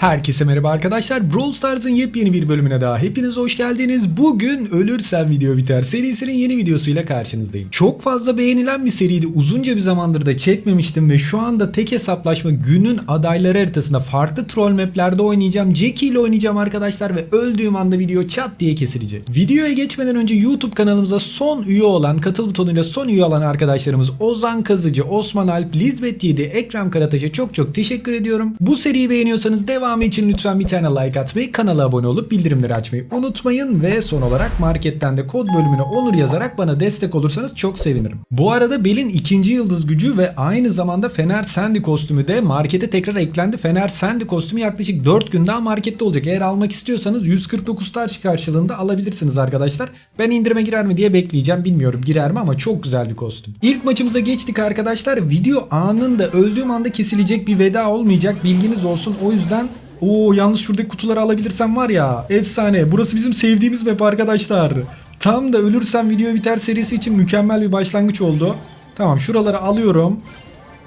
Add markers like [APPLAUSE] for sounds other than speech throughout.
Herkese merhaba arkadaşlar. Brawl Stars'ın yepyeni bir bölümüne daha hepiniz hoş geldiniz. Bugün Ölürsen Video Biter serisinin yeni videosuyla karşınızdayım. Çok fazla beğenilen bir seriydi. Uzunca bir zamandır da çekmemiştim ve şu anda tek hesaplaşma günün adayları haritasında farklı troll maplerde oynayacağım. Jackie ile oynayacağım arkadaşlar ve öldüğüm anda video çat diye kesilecek. Videoya geçmeden önce YouTube kanalımıza son üye olan, katıl butonuyla son üye olan arkadaşlarımız Ozan Kazıcı, Osman Alp, Lizbet 7, Ekrem Karataş'a çok çok teşekkür ediyorum. Bu seriyi beğeniyorsanız devamı için lütfen bir tane like atmayı, kanala abone olup bildirimleri açmayı unutmayın ve son olarak marketten de kod bölümüne onur yazarak bana destek olursanız çok sevinirim. Bu arada Bel'in ikinci yıldız gücü ve aynı zamanda Fener Sandy kostümü de markete tekrar eklendi. Fener Sandy kostümü yaklaşık 4 gün daha markette olacak. Eğer almak istiyorsanız 149 taş karşılığında alabilirsiniz arkadaşlar. Ben indirime girer mi diye bekleyeceğim. Bilmiyorum girer mi ama çok güzel bir kostüm. İlk maçımıza geçtik arkadaşlar. Video anında öldüğüm anda kesilecek bir veda olmayacak. Bilginiz olsun. O yüzden Oo yalnız şuradaki kutuları alabilirsem var ya efsane. Burası bizim sevdiğimiz map arkadaşlar. Tam da ölürsem video biter serisi için mükemmel bir başlangıç oldu. Tamam şuraları alıyorum.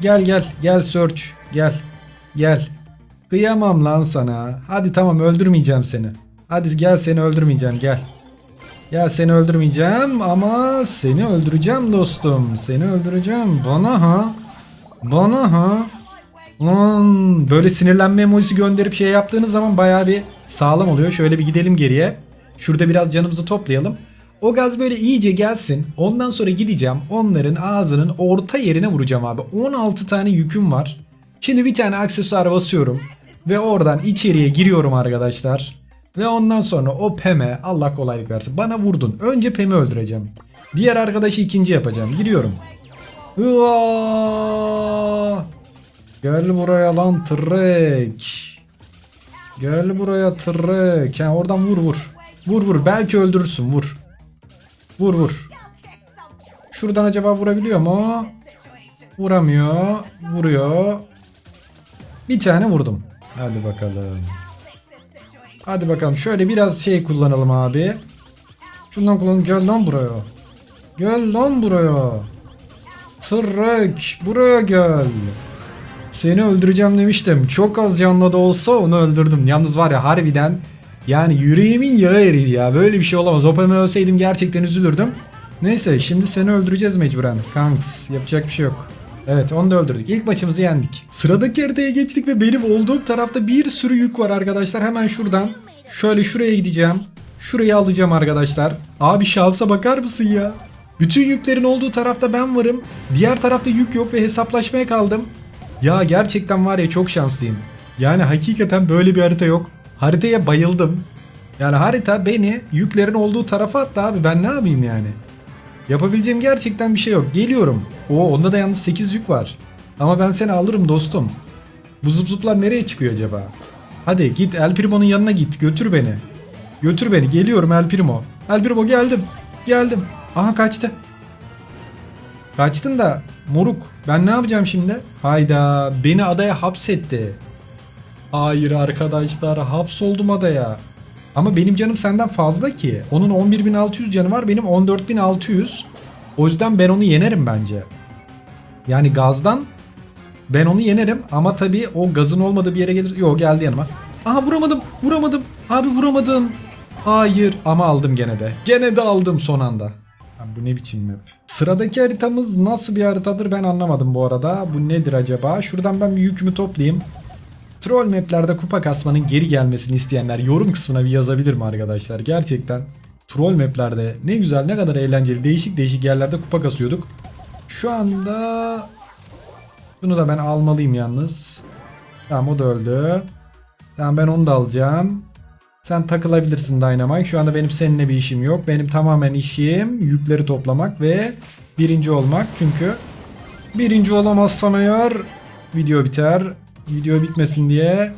Gel gel gel search gel gel. Kıyamam lan sana. Hadi tamam öldürmeyeceğim seni. Hadi gel seni öldürmeyeceğim gel. Ya seni öldürmeyeceğim ama seni öldüreceğim dostum. Seni öldüreceğim. Bana ha. Bana ha. Lan böyle sinirlenme emojisi gönderip şey yaptığınız zaman bayağı bir sağlam oluyor. Şöyle bir gidelim geriye. Şurada biraz canımızı toplayalım. O gaz böyle iyice gelsin. Ondan sonra gideceğim. Onların ağzının orta yerine vuracağım abi. 16 tane yüküm var. Şimdi bir tane aksesuar basıyorum. Ve oradan içeriye giriyorum arkadaşlar. Ve ondan sonra o Pem'e Allah kolaylık versin. Bana vurdun. Önce Pem'i öldüreceğim. Diğer arkadaşı ikinci yapacağım. Giriyorum. Hıa! Gel buraya lan trek. Gel buraya trek. Yani oradan vur vur. Vur vur. Belki öldürürsün vur. Vur vur. Şuradan acaba vurabiliyor mu? Vuramıyor. Vuruyor. Bir tane vurdum. Hadi bakalım. Hadi bakalım. Şöyle biraz şey kullanalım abi. Şundan kullanalım. Gel lan buraya. Gel lan buraya. Trek. Buraya gel. Seni öldüreceğim demiştim. Çok az canlı da olsa onu öldürdüm. Yalnız var ya harbiden yani yüreğimin yağı eridi ya. Böyle bir şey olamaz. Opam'ı ölseydim gerçekten üzülürdüm. Neyse şimdi seni öldüreceğiz mecburen. Kanks yapacak bir şey yok. Evet onu da öldürdük. İlk maçımızı yendik. Sıradaki haritaya geçtik ve benim olduğum tarafta bir sürü yük var arkadaşlar. Hemen şuradan şöyle şuraya gideceğim. Şurayı alacağım arkadaşlar. Abi şansa bakar mısın ya? Bütün yüklerin olduğu tarafta ben varım. Diğer tarafta yük yok ve hesaplaşmaya kaldım. Ya gerçekten var ya çok şanslıyım. Yani hakikaten böyle bir harita yok. Haritaya bayıldım. Yani harita beni yüklerin olduğu tarafa attı abi. Ben ne yapayım yani? Yapabileceğim gerçekten bir şey yok. Geliyorum. O onda da yalnız 8 yük var. Ama ben seni alırım dostum. Bu zıp zıplar nereye çıkıyor acaba? Hadi git El Primo'nun yanına git. Götür beni. Götür beni. Geliyorum El Primo. El Primo geldim. Geldim. Aha kaçtı. Kaçtın da moruk ben ne yapacağım şimdi? Hayda beni adaya hapsetti. Hayır arkadaşlar hapsoldum adaya. Ama benim canım senden fazla ki. Onun 11.600 canı var benim 14.600. O yüzden ben onu yenerim bence. Yani gazdan ben onu yenerim ama tabii o gazın olmadığı bir yere gelir. Yok geldi yanıma. Aha vuramadım vuramadım. Abi vuramadım. Hayır ama aldım gene de. Gene de aldım son anda. Bu ne biçim map? Sıradaki haritamız nasıl bir haritadır ben anlamadım bu arada. Bu nedir acaba? Şuradan ben bir yükümü toplayayım. Troll maplerde kupa kasmanın geri gelmesini isteyenler yorum kısmına bir yazabilir mi arkadaşlar? Gerçekten troll maplerde ne güzel ne kadar eğlenceli değişik değişik yerlerde kupa kasıyorduk. Şu anda bunu da ben almalıyım yalnız. Tamam o da öldü. Tamam ben onu da alacağım. Sen takılabilirsin Dynamite. Şu anda benim seninle bir işim yok. Benim tamamen işim yükleri toplamak ve birinci olmak. Çünkü birinci olamazsam eğer video biter. Video bitmesin diye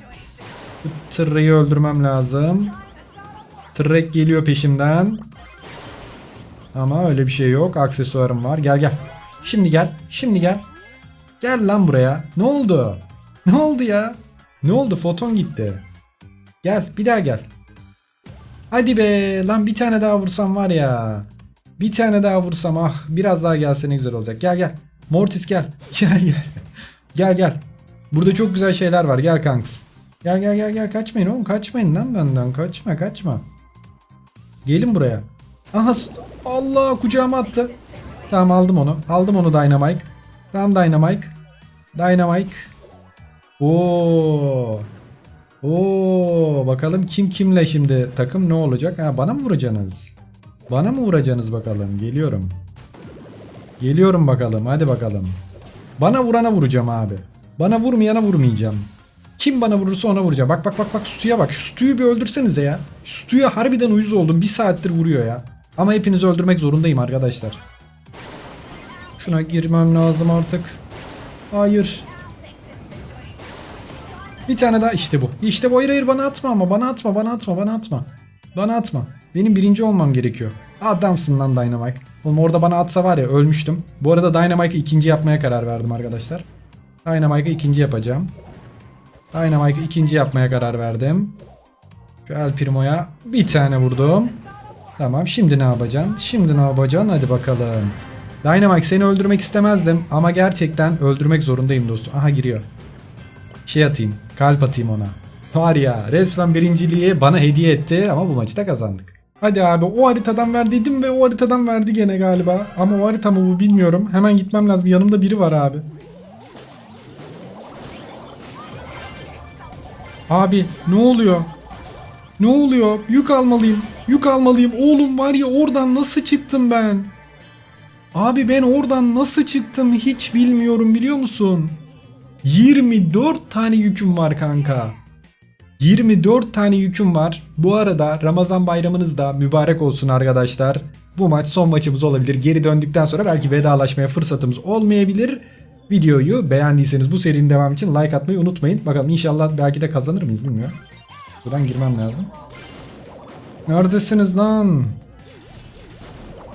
bu tırreyi öldürmem lazım. Tırrek geliyor peşimden. Ama öyle bir şey yok. Aksesuarım var. Gel gel. Şimdi gel. Şimdi gel. Gel lan buraya. Ne oldu? Ne oldu ya? Ne oldu? Foton gitti. Gel bir daha gel. Hadi be lan bir tane daha vursam var ya. Bir tane daha vursam ah biraz daha gelse ne güzel olacak. Gel gel. Mortis gel. [LAUGHS] Gel gel. Gel gel. Burada çok güzel şeyler var. Gel kanks. Gel gel gel gel kaçmayın oğlum kaçmayın lan benden kaçma kaçma. Gelin buraya. Aha Allah kucağıma attı. Tamam aldım onu. Aldım onu Dynamite. Tamam Dynamite. Dynamite. Oo. Oo bakalım kim kimle şimdi takım ne olacak? Ha bana mı vuracaksınız? Bana mı vuracaksınız bakalım? Geliyorum. Geliyorum bakalım. Hadi bakalım. Bana vurana vuracağım abi. Bana vurmayana vurmayacağım. Kim bana vurursa ona vuracağım. Bak bak bak bak Stu'ya bak. Şu Stu'yu bir öldürsenize ya. Şu Stu'ya harbiden uyuz oldum. Bir saattir vuruyor ya. Ama hepinizi öldürmek zorundayım arkadaşlar. Şuna girmem lazım artık. Hayır. Bir tane daha işte bu. İşte bu hayır hayır bana atma ama bana atma bana atma bana atma. Bana atma. Benim birinci olmam gerekiyor. Adamsın lan Dynamite. Oğlum orada bana atsa var ya ölmüştüm. Bu arada Dynamite'ı ikinci yapmaya karar verdim arkadaşlar. Dynamite'ı ikinci yapacağım. Dynamite'ı ikinci yapmaya karar verdim. Şu El Primo'ya bir tane vurdum. Tamam şimdi ne yapacaksın? Şimdi ne yapacaksın? Hadi bakalım. Dynamite seni öldürmek istemezdim ama gerçekten öldürmek zorundayım dostum. Aha giriyor. Şey atayım. Kalp atayım ona. Var ya resmen birinciliği bana hediye etti ama bu maçı da kazandık. Hadi abi o haritadan verdiydim ve o haritadan verdi gene galiba. Ama o harita mı bu bilmiyorum. Hemen gitmem lazım. Yanımda biri var abi. Abi ne oluyor? Ne oluyor? Yük almalıyım. Yük almalıyım. Oğlum var ya oradan nasıl çıktım ben? Abi ben oradan nasıl çıktım hiç bilmiyorum biliyor musun? 24 tane yüküm var kanka. 24 tane yüküm var. Bu arada Ramazan bayramınız da mübarek olsun arkadaşlar. Bu maç son maçımız olabilir. Geri döndükten sonra belki vedalaşmaya fırsatımız olmayabilir. Videoyu beğendiyseniz bu serinin devamı için like atmayı unutmayın. Bakalım inşallah belki de kazanır mıyız bilmiyorum. Buradan girmem lazım. Neredesiniz lan?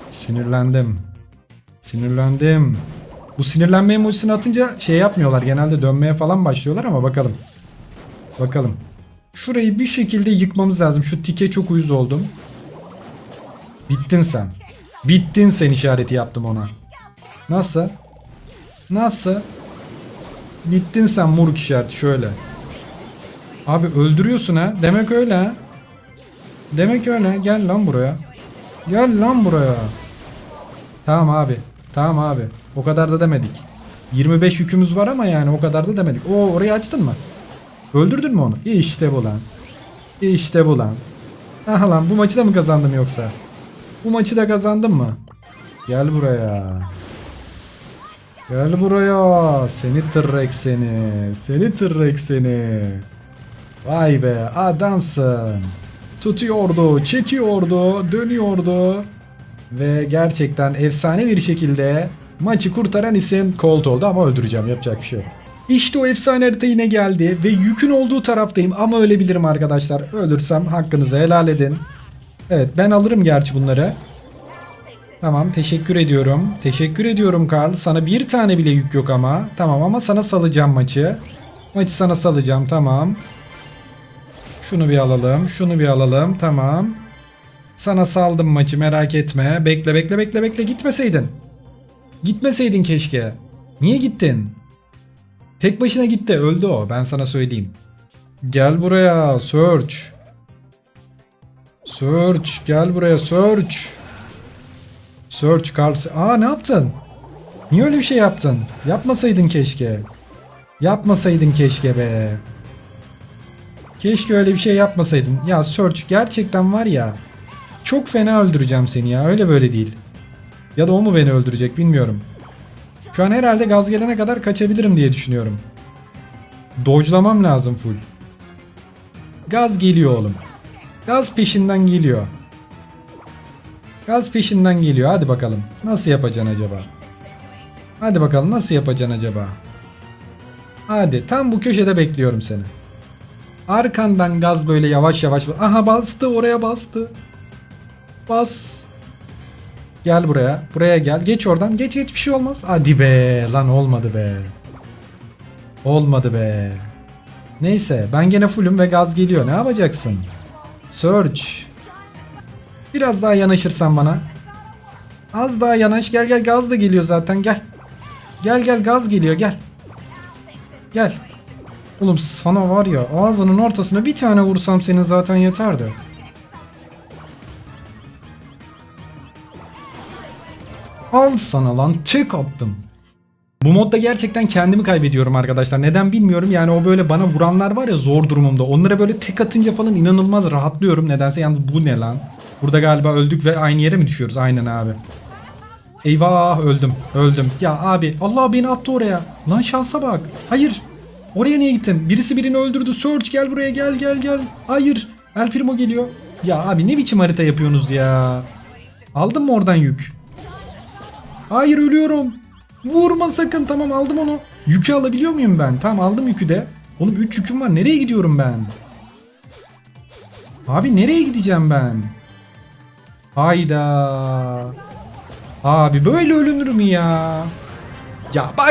Sinirlendim. Sinirlendim. Bu sinirlenme emojisini atınca şey yapmıyorlar. Genelde dönmeye falan başlıyorlar ama bakalım. Bakalım. Şurayı bir şekilde yıkmamız lazım. Şu tike çok uyuz oldum. Bittin sen. Bittin sen işareti yaptım ona. Nasıl? Nasıl? Bittin sen moruk işareti şöyle. Abi öldürüyorsun ha. Demek öyle ha. Demek öyle. Gel lan buraya. Gel lan buraya. Tamam abi. Tamam abi. O kadar da demedik. 25 yükümüz var ama yani o kadar da demedik. Oo orayı açtın mı? Öldürdün mü onu? İşte bu lan. İşte bu lan. Aha lan bu maçı da mı kazandım yoksa? Bu maçı da kazandım mı? Gel buraya. Gel buraya. Seni tırrek seni. Seni tırrek seni. Vay be adamsın. Tutuyordu, çekiyordu, dönüyordu. Ve gerçekten efsane bir şekilde maçı kurtaran isim Colt oldu ama öldüreceğim yapacak bir şey yok. İşte o efsane harita yine geldi ve yükün olduğu taraftayım ama ölebilirim arkadaşlar. Ölürsem hakkınızı helal edin. Evet ben alırım gerçi bunları. Tamam teşekkür ediyorum. Teşekkür ediyorum Karl. Sana bir tane bile yük yok ama. Tamam ama sana salacağım maçı. Maçı sana salacağım tamam. Şunu bir alalım. Şunu bir alalım. Tamam. Sana saldım maçı merak etme. Bekle bekle bekle bekle gitmeseydin. Gitmeseydin keşke. Niye gittin? Tek başına gitti öldü o ben sana söyleyeyim. Gel buraya search. Search gel buraya search. Search Carl. Aa ne yaptın? Niye öyle bir şey yaptın? Yapmasaydın keşke. Yapmasaydın keşke be. Keşke öyle bir şey yapmasaydın. Ya Search gerçekten var ya. Çok fena öldüreceğim seni ya. Öyle böyle değil. Ya da o mu beni öldürecek bilmiyorum. Şu an herhalde gaz gelene kadar kaçabilirim diye düşünüyorum. Dodge'lamam lazım full. Gaz geliyor oğlum. Gaz peşinden geliyor. Gaz peşinden geliyor. Hadi bakalım. Nasıl yapacaksın acaba? Hadi bakalım nasıl yapacaksın acaba? Hadi tam bu köşede bekliyorum seni. Arkandan gaz böyle yavaş yavaş. Aha bastı oraya bastı. Bas. Gel buraya. Buraya gel. Geç oradan. Geç geç bir şey olmaz. Hadi be. Lan olmadı be. Olmadı be. Neyse ben gene fullüm ve gaz geliyor. Ne yapacaksın? Search. Biraz daha yanaşırsan bana. Az daha yanaş. Gel gel gaz da geliyor zaten. Gel. Gel gel gaz geliyor gel. Gel. Oğlum sana var ya ağzının ortasına bir tane vursam senin zaten yeterdi. Al sana lan tek attım. Bu modda gerçekten kendimi kaybediyorum arkadaşlar. Neden bilmiyorum. Yani o böyle bana vuranlar var ya zor durumumda. Onlara böyle tek atınca falan inanılmaz rahatlıyorum. Nedense yalnız bu ne lan? Burada galiba öldük ve aynı yere mi düşüyoruz? Aynen abi. Eyvah öldüm. Öldüm. Ya abi Allah beni attı oraya. Lan şansa bak. Hayır. Oraya niye gittin? Birisi birini öldürdü. Search gel buraya gel gel gel. Hayır. El Primo geliyor. Ya abi ne biçim harita yapıyorsunuz ya? Aldın mı oradan yük? Hayır ölüyorum. Vurma sakın tamam aldım onu. Yükü alabiliyor muyum ben? Tamam aldım yükü de. Oğlum 3 yüküm var. Nereye gidiyorum ben? Abi nereye gideceğim ben? Hayda. Abi böyle ölünür mü ya? Ya bay